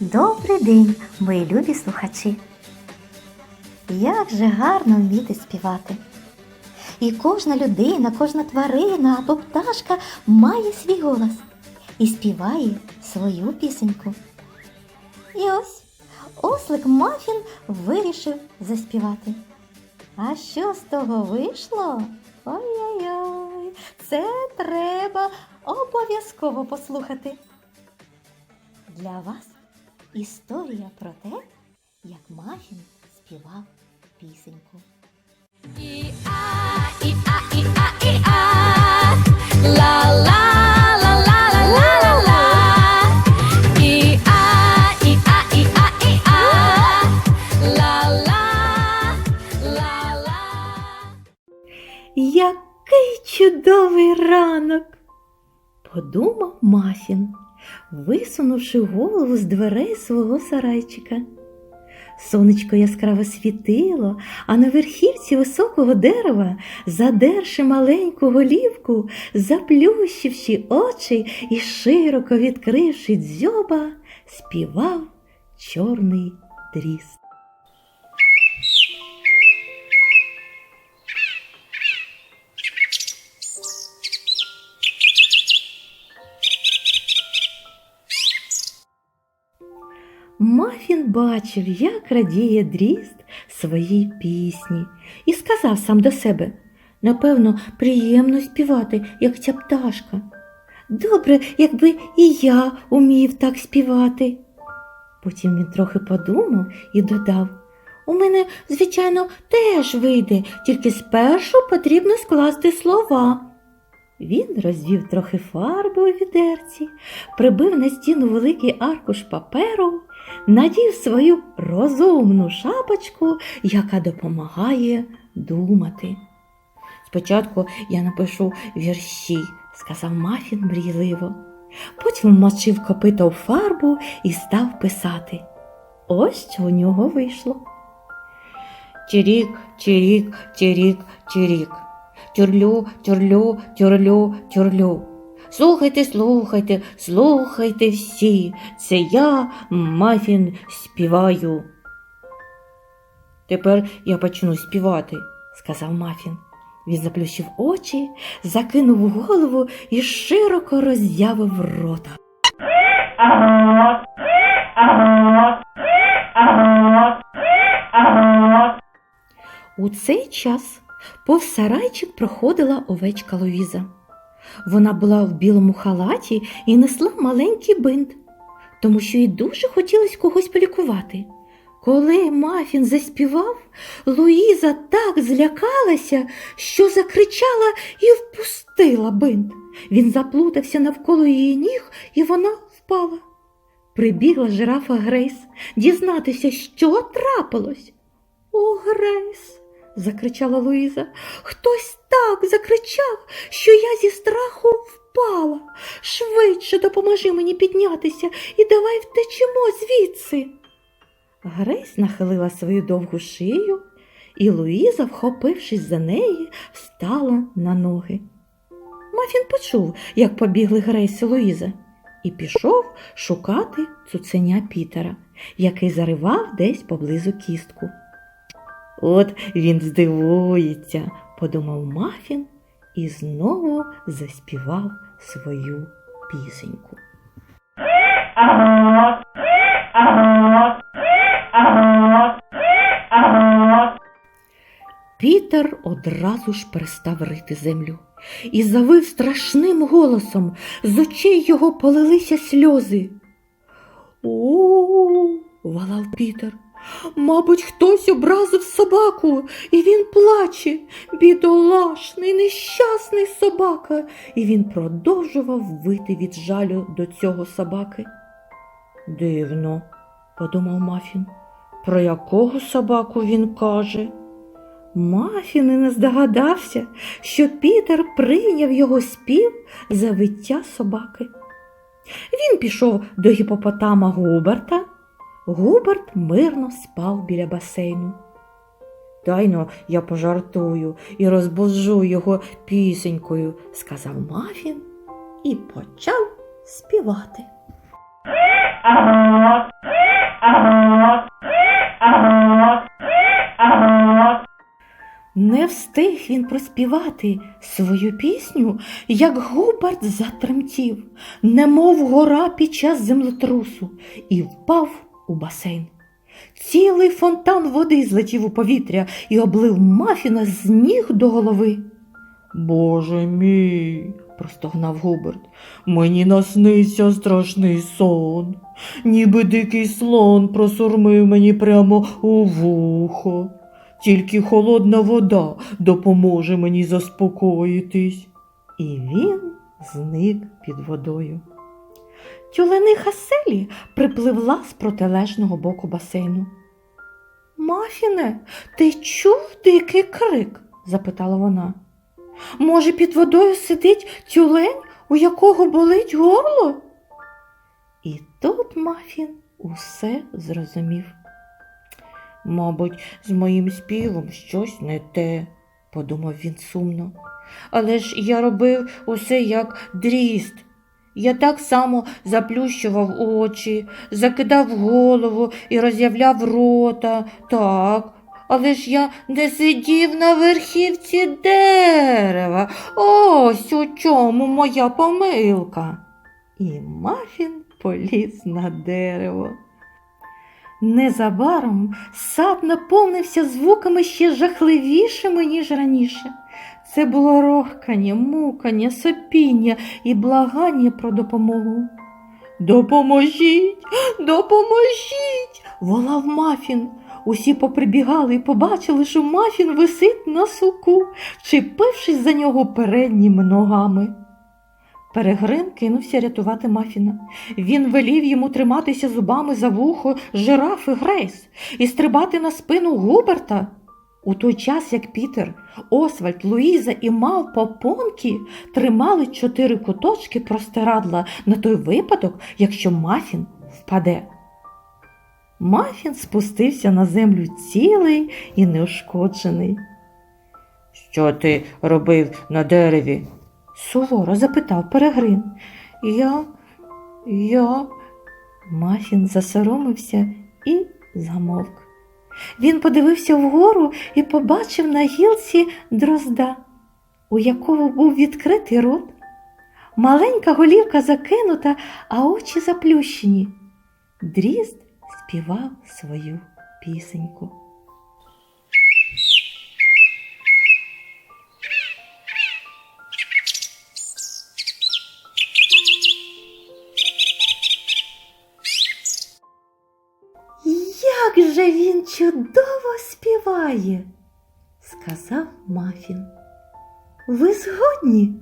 Добрий день, мої любі слухачі. Як же гарно вміти співати. І кожна людина, кожна тварина або пташка має свій голос і співає свою пісеньку. І ось ослик Мафін вирішив заспівати. А що з того вийшло? Ой-ой-ой, це треба обов'язково послухати. Для вас історія про те, як Мафін співав пісеньку. Чудовий ранок! подумав Мафін, висунувши голову з дверей свого сарайчика. Сонечко яскраво світило, а на верхівці високого дерева, задерши маленьку голівку, заплющивши очі і широко відкривши дзьоба, співав чорний дріст. Мафін бачив, як радіє дріст своїй пісні, і сказав сам до себе напевно, приємно співати, як ця пташка. Добре, якби і я умів так співати. Потім він трохи подумав і додав У мене, звичайно, теж вийде, тільки спершу потрібно скласти слова. Він розвів трохи фарби у відерці, прибив на стіну великий аркуш паперу, надів свою розумну шапочку, яка допомагає думати. Спочатку я напишу вірші, сказав Мафін мрійливо. Потім вмочив копита у фарбу і став писати. Ось що у нього вийшло. Чирік, чирік, чирік, чирік. Тюрлю, тюрлю, тюрлю, тюрлю. Слухайте, слухайте, слухайте всі. Це я, Мафін, співаю. Тепер я почну співати, сказав Мафін. Він заплющив очі, закинув голову і широко роззявив рота. У цей час повз сарайчик проходила овечка Луїза. Вона була в білому халаті і несла маленький бинт, тому що їй дуже хотілося когось полікувати. Коли Мафін заспівав, Луїза так злякалася, що закричала і впустила бинт. Він заплутався навколо її ніг, і вона впала. Прибігла жирафа Грейс дізнатися, що трапилось. О, Грейс, закричала Луїза. Хтось так закричав, що я зі страху впала. Швидше допоможи мені піднятися і давай втечемо звідси. Грейс нахилила свою довгу шию, і Луїза, вхопившись за неї, встала на ноги. Мафін почув, як побігли Грейс і Луїза, і пішов шукати цуценя Пітера, який заривав десь поблизу кістку. От він здивується, подумав Мафін і знову заспівав свою пісеньку. Пітер одразу ж перестав рити землю і завив страшним голосом, з очей його полилися сльози. О, валав Пітер. Мабуть, хтось образив собаку, і він плаче, бідолашний, нещасний собака, і він продовжував вити від жалю до цього собаки. Дивно, подумав Мафін, про якого собаку він каже. Мафін і не здогадався, що Пітер прийняв його спів за виття собаки. Він пішов до гіпопотама Губерта. Губерт мирно спав біля басейну. Тайно я пожартую і розбужу його пісенькою, сказав Мафін і почав співати. Не встиг він проспівати свою пісню, як Губерт затремтів, немов гора під час землетрусу, і впав у басейн. Цілий фонтан води злетів у повітря і облив мафіна з ніг до голови. Боже мій, простогнав Губерт, мені наснився страшний сон, ніби дикий слон просурмив мені прямо у вухо. Тільки холодна вода допоможе мені заспокоїтись. І він зник під водою. Тюлениха Селі припливла з протилежного боку басейну. Мафіне, ти чув дикий крик? запитала вона. Може, під водою сидить тюлень, у якого болить горло? І тут Мафін усе зрозумів. Мабуть, з моїм співом щось не те, подумав він сумно. Але ж я робив усе як дріст. Я так само заплющував очі, закидав голову і роз'являв рота, так. Але ж я не сидів на верхівці дерева. Ось у чому моя помилка. І Мафін поліз на дерево. Незабаром сад наповнився звуками ще жахливішими, ніж раніше. Це було рохкання, мукання, сопіння і благання про допомогу. Допоможіть, допоможіть, волав Мафін. Усі поприбігали і побачили, що Мафін висить на суку, вчепившись за нього передніми ногами. Перегрин кинувся рятувати Мафіна. Він велів йому триматися зубами за вухо жирафи Грейс і стрибати на спину Губерта. У той час, як Пітер, Освальд, Луїза і мавпа Понкі тримали чотири куточки простирадла на той випадок, якщо Мафін впаде. Мафін спустився на землю цілий і неушкоджений. Що ти робив на дереві? суворо запитав Перегрин. Я, я. Мафін засоромився і замовк. Він подивився вгору і побачив на гілці дрозда, у якого був відкритий рот. Маленька голівка закинута, а очі заплющені. Дрізд співав свою пісеньку. Як же він чудово співає, сказав Мафін. Ви згодні?